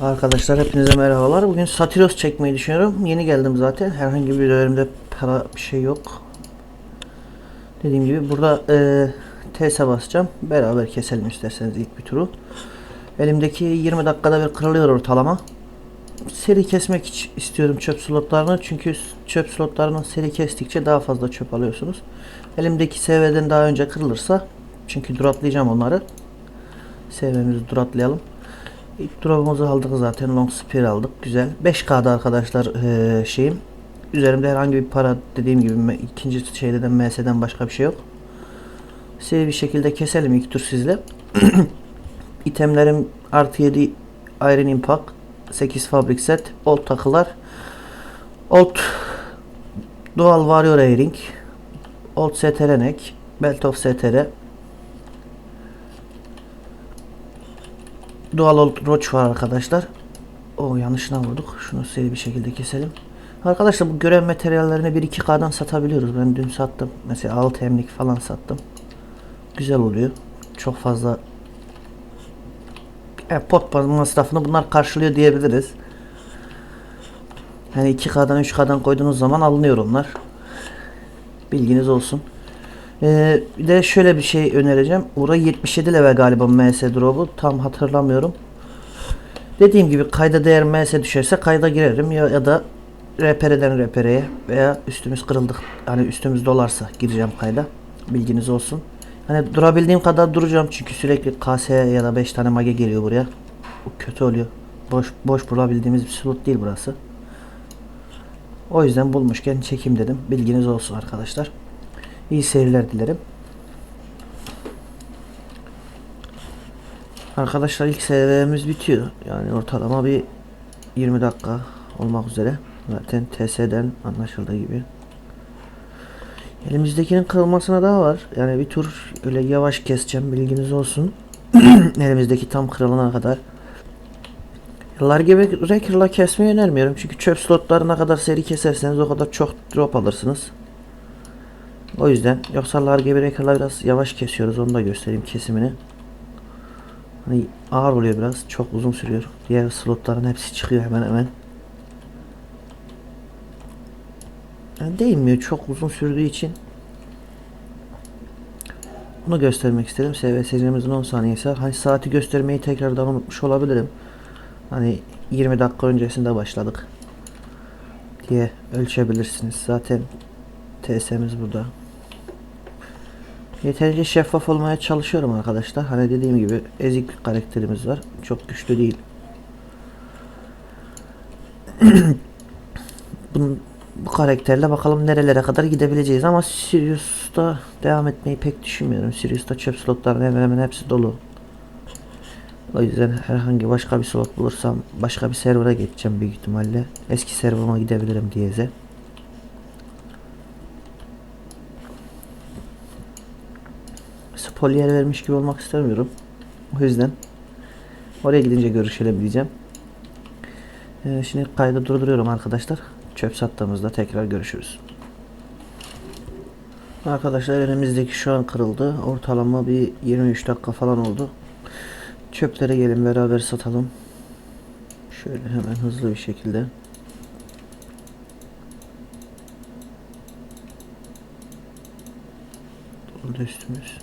Arkadaşlar hepinize merhabalar. Bugün Satiros çekmeyi düşünüyorum. Yeni geldim zaten. Herhangi bir önümde para bir şey yok. Dediğim gibi burada e, TS'e basacağım. Beraber keselim isterseniz ilk bir turu. Elimdeki 20 dakikada bir kırılıyor ortalama. Seri kesmek istiyorum çöp slotlarını. Çünkü çöp slotlarını seri kestikçe daha fazla çöp alıyorsunuz. Elimdeki SV'den daha önce kırılırsa çünkü duratlayacağım onları. SV'mizi duratlayalım. İlk drop'umuzu aldık zaten. Long spear aldık. Güzel. 5K'da arkadaşlar eee, şeyim. Üzerimde herhangi bir para dediğim gibi ikinci şeyde de MS'den başka bir şey yok. Seri bir şekilde keselim ilk tur sizle. İtemlerim artı 7 Iron Impact 8 Fabric Set Old takılar Old Dual Warrior Earring Old STR Neck Belt of STR Dual Old Roach var arkadaşlar. O yanlışına vurduk. Şunu seri bir şekilde keselim. Arkadaşlar bu görev materyallerini 1-2K'dan satabiliyoruz. Ben dün sattım. Mesela 6 emlik falan sattım. Güzel oluyor. Çok fazla e, pot masrafını bunlar karşılıyor diyebiliriz. Hani 2K'dan 3K'dan koyduğunuz zaman alınıyor onlar. Bilginiz olsun. Ee, bir de şöyle bir şey önereceğim. Burası 77 level galiba MS drop'u. Tam hatırlamıyorum. Dediğim gibi kayda değer MS düşerse kayda girerim ya, ya da repereden repereye veya üstümüz kırıldık. Hani üstümüz dolarsa gireceğim kayda. Bilginiz olsun. Hani durabildiğim kadar duracağım çünkü sürekli KS ya da 5 tane mage geliyor buraya. Bu kötü oluyor. Boş boş bulabildiğimiz bir slot değil burası. O yüzden bulmuşken çekim dedim. Bilginiz olsun arkadaşlar. İyi seyirler dilerim. Arkadaşlar ilk seviyemiz bitiyor. Yani ortalama bir 20 dakika olmak üzere. Zaten TS'den anlaşıldığı gibi. Elimizdekinin kırılmasına daha var. Yani bir tur öyle yavaş keseceğim bilginiz olsun. Elimizdeki tam kırılana kadar. Yıllar gibi Wrecker'la kesmeyi önermiyorum. Çünkü çöp slotlarına kadar seri keserseniz o kadar çok drop alırsınız. O yüzden yoksa Large Breaker'la biraz yavaş kesiyoruz. Onu da göstereyim kesimini. Hani ağır oluyor biraz. Çok uzun sürüyor. Diğer slotların hepsi çıkıyor hemen hemen. Yani değmiyor. Çok uzun sürdüğü için. Bunu göstermek istedim. SVS'cimizin 10 saniyesi. Hani saati göstermeyi tekrardan unutmuş olabilirim. Hani 20 dakika öncesinde başladık. Diye ölçebilirsiniz. Zaten TS'miz burada. Yeterince şeffaf olmaya çalışıyorum arkadaşlar. Hani dediğim gibi ezik karakterimiz var. Çok güçlü değil. Bunun, bu karakterle bakalım nerelere kadar gidebileceğiz ama Sirius'ta devam etmeyi pek düşünmüyorum. Sirius'ta çöp slotların hemen hemen hepsi dolu. O yüzden herhangi başka bir slot bulursam başka bir server'a geçeceğim büyük ihtimalle. Eski server'ıma gidebilirim diyeze. Spoiler vermiş gibi olmak istemiyorum. O yüzden oraya gidince görüşelim diyeceğim. Ee, şimdi kaydı durduruyorum arkadaşlar. Çöp sattığımızda tekrar görüşürüz. Arkadaşlar elimizdeki şu an kırıldı. Ortalama bir 23 dakika falan oldu. Çöplere gelin beraber satalım. Şöyle hemen hızlı bir şekilde. Burada üstümüz.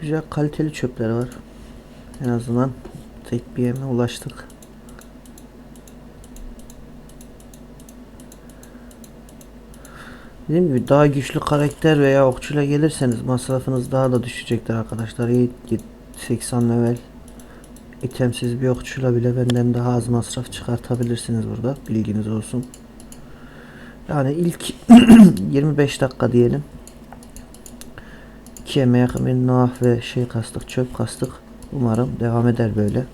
Güzel kaliteli çöpler var. En azından tek bir yerine ulaştık. Dediğim gibi daha güçlü karakter veya okçuyla gelirseniz masrafınız daha da düşecektir arkadaşlar. İyi 80 level itemsiz bir okçuyla bile benden daha az masraf çıkartabilirsiniz burada. Bilginiz olsun. Yani ilk 25 dakika diyelim. 2 yemeğe nah ve şey kastık, çöp kastık. Umarım devam eder böyle.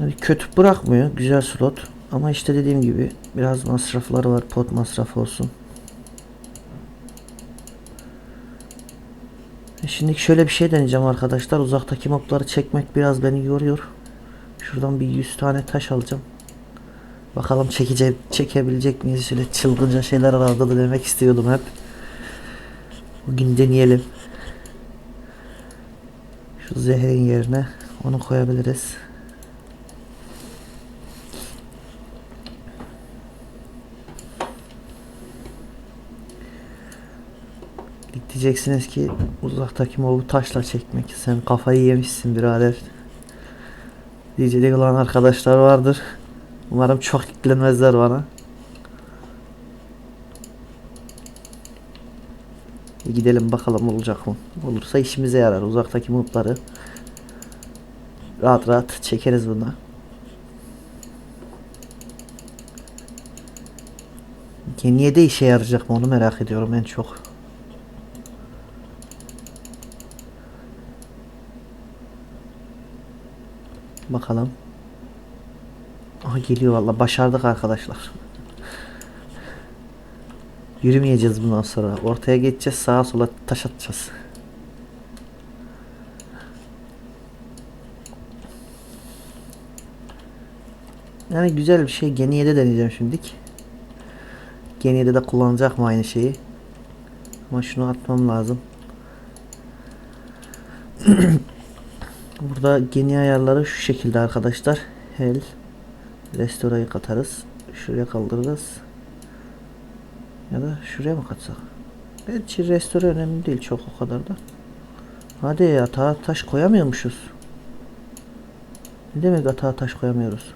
Yani kötü bırakmıyor. Güzel slot. Ama işte dediğim gibi biraz masrafları var. Pot masrafı olsun. E Şimdi şöyle bir şey deneyeceğim arkadaşlar. Uzaktaki mobları çekmek biraz beni yoruyor. Şuradan bir 100 tane taş alacağım. Bakalım çekecek, çekebilecek miyiz? Şöyle çılgınca şeyler da demek istiyordum hep. Bugün deneyelim. Şu zehrin yerine onu koyabiliriz. Diyeceksiniz ki uzaktaki mobu taşla çekmek. Sen kafayı yemişsin birader. Diyecek olan arkadaşlar vardır. Umarım çok yüklenmezler bana. Bir gidelim bakalım olacak mı? Olursa işimize yarar. Uzaktaki mutları rahat rahat çekeriz bunda. Niye de işe yarayacak mı onu merak ediyorum en çok. Bakalım. Aha geliyor valla başardık arkadaşlar. Yürümeyeceğiz bundan sonra. Ortaya geçeceğiz sağa sola taş atacağız. Yani güzel bir şey. Geniye'de deneyeceğim şimdilik. Geniye'de de kullanacak mı aynı şeyi? Ama şunu atmam lazım. Burada geni ayarları şu şekilde arkadaşlar. Hel Restorayı katarız. Şuraya kaldırırız. Ya da şuraya mı katsak? Gerçi restore önemli değil çok o kadar da. Hadi ya atağa taş koyamıyormuşuz. Ne demek atağa taş koyamıyoruz?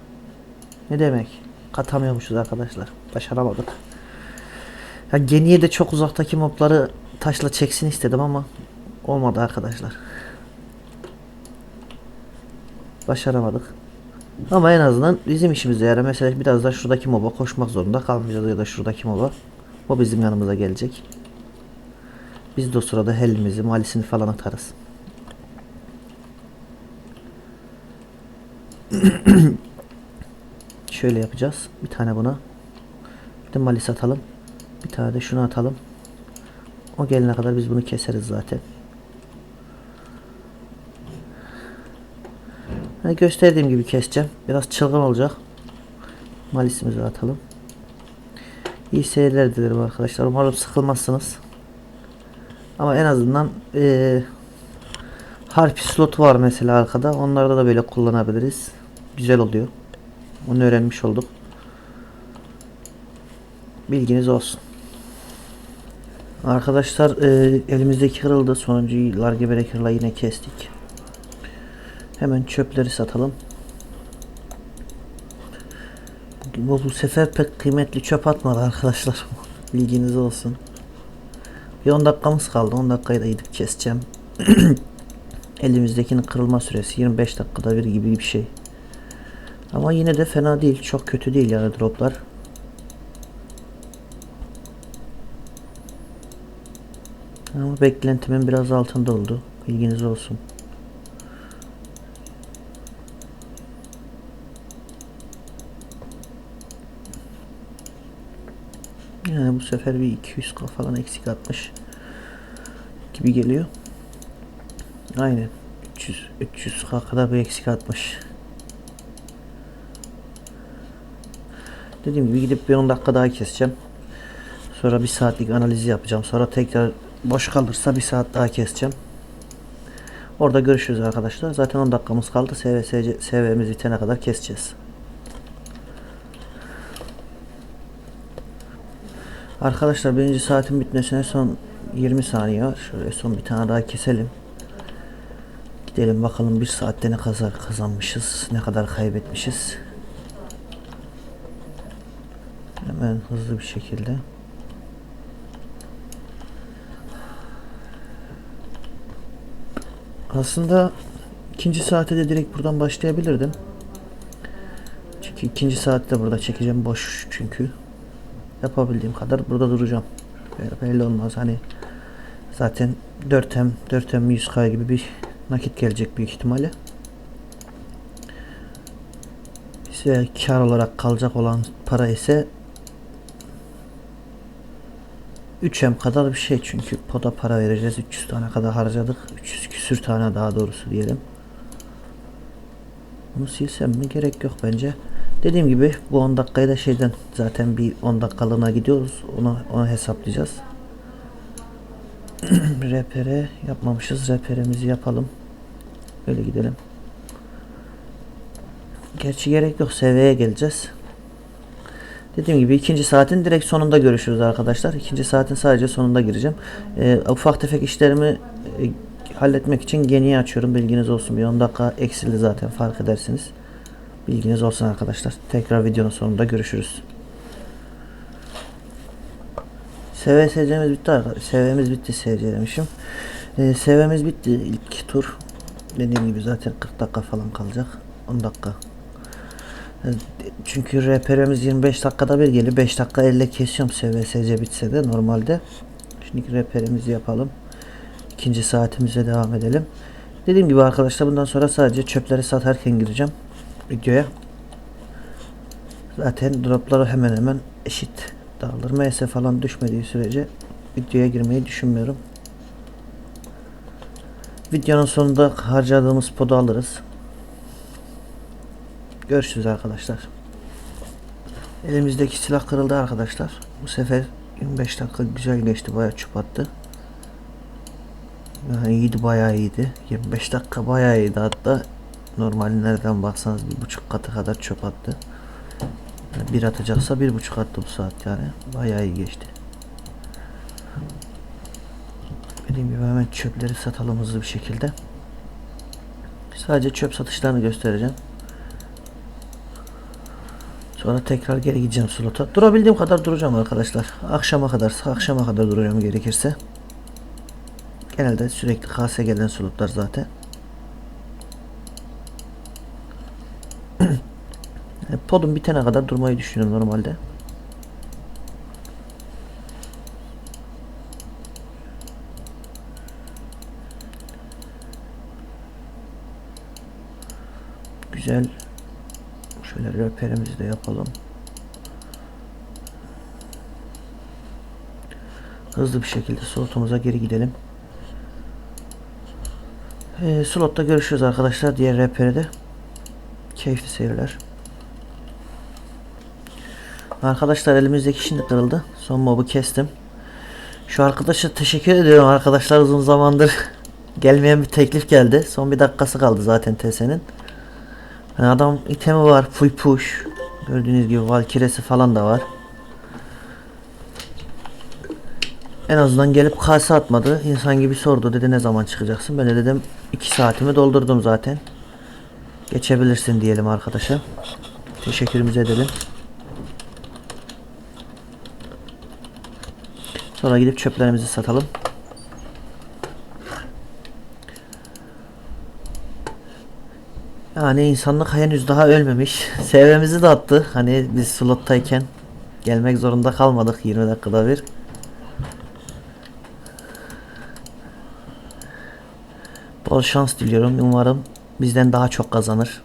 Ne demek? Katamıyormuşuz arkadaşlar. Başaramadık. Ya geniye de çok uzaktaki mobları taşla çeksin istedim ama olmadı arkadaşlar. Başaramadık. Ama en azından bizim işimize yarar. Mesela biraz da şuradaki moba koşmak zorunda kalmayacağız ya da şuradaki moba. O bizim yanımıza gelecek. Biz de o sırada helimizi, malisini falan atarız. Şöyle yapacağız. Bir tane buna. Bir de malis atalım. Bir tane de şunu atalım. O gelene kadar biz bunu keseriz zaten. Hani gösterdiğim gibi keseceğim. Biraz çılgın olacak. Malisimizi atalım. İyi seyirler dilerim arkadaşlar. Umarım sıkılmazsınız. Ama en azından ee, harp slotu var mesela arkada. Onlarda da böyle kullanabiliriz. Güzel oluyor. Onu öğrenmiş olduk. Bilginiz olsun. Arkadaşlar e, elimizdeki kırıldı. Sonuncuyu kırla yine kestik. Hemen çöpleri satalım. Bu, bu sefer pek kıymetli çöp atmadı arkadaşlar. Bilginiz olsun. Bir 10 dakikamız kaldı. 10 dakikayı da gidip keseceğim. Elimizdekinin kırılma süresi 25 dakikada bir gibi bir şey. Ama yine de fena değil. Çok kötü değil yani droplar. Ama beklentimin biraz altında oldu. Bilginiz olsun. Yani bu sefer bir 200 k falan eksik atmış gibi geliyor. Aynen. 300 300 k kadar bir eksik atmış. Dediğim gibi gidip bir 10 dakika daha keseceğim. Sonra bir saatlik analizi yapacağım. Sonra tekrar boş kalırsa bir saat daha keseceğim. Orada görüşürüz arkadaşlar. Zaten 10 dakikamız kaldı. SV, SV'miz bitene kadar keseceğiz. Arkadaşlar birinci saatin bitmesine son 20 saniye var. Şöyle son bir tane daha keselim. Gidelim bakalım bir saatte ne kadar kazanmışız, ne kadar kaybetmişiz. Hemen hızlı bir şekilde. Aslında ikinci saate de direkt buradan başlayabilirdim. Çünkü ikinci saatte burada çekeceğim boş çünkü yapabildiğim kadar burada duracağım. Belli olmaz. Hani zaten 4M 4M 100K gibi bir nakit gelecek büyük ihtimalle. Size kar olarak kalacak olan para ise 3M kadar bir şey. Çünkü poda para vereceğiz. 300 tane kadar harcadık. 300 küsür tane daha doğrusu diyelim. Bunu silsem mi? Gerek yok bence Dediğim gibi bu 10 dakikayı da şeyden zaten bir 10 dakikalığına gidiyoruz. Onu, onu hesaplayacağız. Repere yapmamışız. Reperimizi yapalım. Böyle gidelim. Gerçi gerek yok. Seviyeye geleceğiz. Dediğim gibi ikinci saatin direkt sonunda görüşürüz arkadaşlar. İkinci saatin sadece sonunda gireceğim. Ee, ufak tefek işlerimi e, halletmek için geniye açıyorum. Bilginiz olsun. Bir 10 dakika eksildi zaten fark edersiniz. Bilginiz olsun arkadaşlar. Tekrar videonun sonunda görüşürüz. SVSC'miz bitti arkadaşlar. SV'miz bitti SC demişim. Ee, SV'miz bitti ilk tur. Dediğim gibi zaten 40 dakika falan kalacak. 10 dakika. Ee, Çünkü reperimiz 25 dakikada bir geliyor. 5 dakika elle kesiyorum SVSC bitse de normalde. Şimdi reperimizi yapalım. İkinci saatimize devam edelim. Dediğim gibi arkadaşlar bundan sonra sadece çöpleri satarken gireceğim videoya. Zaten dropları hemen hemen eşit dağılır. MS falan düşmediği sürece videoya girmeyi düşünmüyorum. Videonun sonunda harcadığımız podu alırız. Görüşürüz arkadaşlar. Elimizdeki silah kırıldı arkadaşlar. Bu sefer 25 dakika güzel geçti. Bayağı çöp attı. Yani iyiydi bayağı iyiydi. 25 dakika bayağı iyiydi hatta. Normali nereden baksanız bir buçuk katı kadar çöp attı. Yani bir atacaksa bir buçuk attı bu saat yani. Bayağı iyi geçti. Dediğim gibi hemen çöpleri satalım hızlı bir şekilde. Sadece çöp satışlarını göstereceğim. Sonra tekrar geri gideceğim slota. Durabildiğim kadar duracağım arkadaşlar. Akşama kadar, akşama kadar duracağım gerekirse. Genelde sürekli KS gelen slotlar zaten. Podum bitene kadar durmayı düşünüyorum normalde. Güzel. Şöyle röperimizi de yapalım. Hızlı bir şekilde slotumuza geri gidelim. E, slotta görüşürüz arkadaşlar. Diğer rehbere de. Keyifli seyirler. Arkadaşlar elimizdeki şimdi kırıldı. Son mobu kestim. Şu arkadaşa teşekkür ediyorum arkadaşlar uzun zamandır gelmeyen bir teklif geldi. Son bir dakikası kaldı zaten TS'nin. Yani adam itemi var full push. Gördüğünüz gibi valkiresi falan da var. En azından gelip kase atmadı. İnsan gibi sordu dedi ne zaman çıkacaksın. Ben de dedim 2 saatimi doldurdum zaten. Geçebilirsin diyelim arkadaşa. Teşekkürümüzü edelim. Sonra gidip çöplerimizi satalım. Yani insanlık henüz daha ölmemiş. Sevmemizi de attı. Hani biz slottayken gelmek zorunda kalmadık 20 dakikada bir. Bol şans diliyorum. Umarım bizden daha çok kazanır.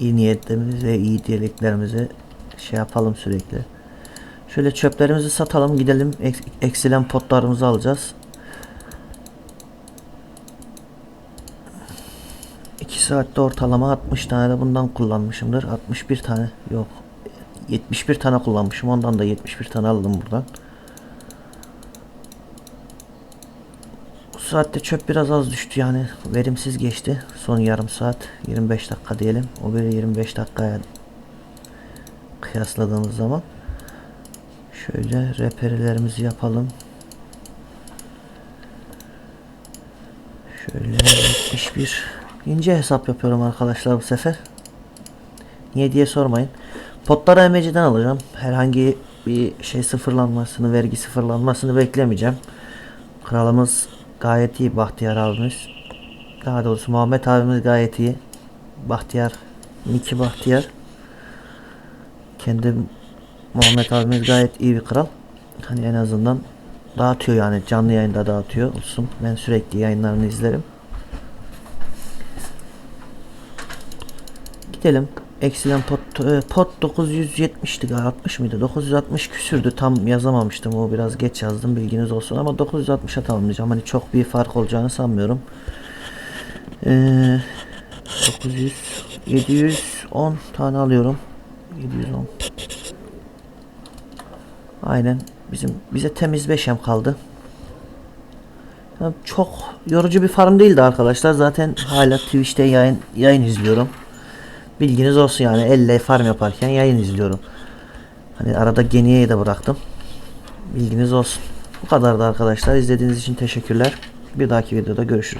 İyi niyetlerimizi iyi dileklerimizi şey yapalım sürekli. Şöyle çöplerimizi satalım gidelim Eks- eksilen potlarımızı alacağız. 2 saatte ortalama 60 tane de bundan kullanmışımdır. 61 tane yok. 71 tane kullanmışım. Ondan da 71 tane aldım buradan. Bu saatte çöp biraz az düştü yani. Verimsiz geçti. Son yarım saat. 25 dakika diyelim. O biri 25 dakikaya kıyasladığımız zaman. Şöyle reperilerimizi yapalım. Şöyle 71. İnce hesap yapıyorum arkadaşlar bu sefer. Niye diye sormayın. Potları emeciden alacağım. Herhangi bir şey sıfırlanmasını, vergi sıfırlanmasını beklemeyeceğim. Kralımız gayet iyi Bahtiyar abimiz. Daha doğrusu Muhammed abimiz gayet iyi. Bahtiyar, Niki Bahtiyar. Kendi Muhammed abimiz gayet iyi bir kral. Hani en azından dağıtıyor yani canlı yayında dağıtıyor olsun. Ben sürekli yayınlarını izlerim. Gidelim. Eksilen pot, e, pot 970'ti galiba 60 mıydı? 960 küsürdü. Tam yazamamıştım. O biraz geç yazdım. Bilginiz olsun ama 960'a tamamlayacağım. Hani çok bir fark olacağını sanmıyorum. Ee, 900 710 tane alıyorum. 710. Aynen. Bizim bize temiz 5M kaldı. Çok yorucu bir farm değildi arkadaşlar. Zaten hala Twitch'te yayın yayın izliyorum. Bilginiz olsun yani elle farm yaparken yayın izliyorum. Hani arada geniye de bıraktım. Bilginiz olsun. Bu kadardı arkadaşlar. İzlediğiniz için teşekkürler. Bir dahaki videoda görüşürüz.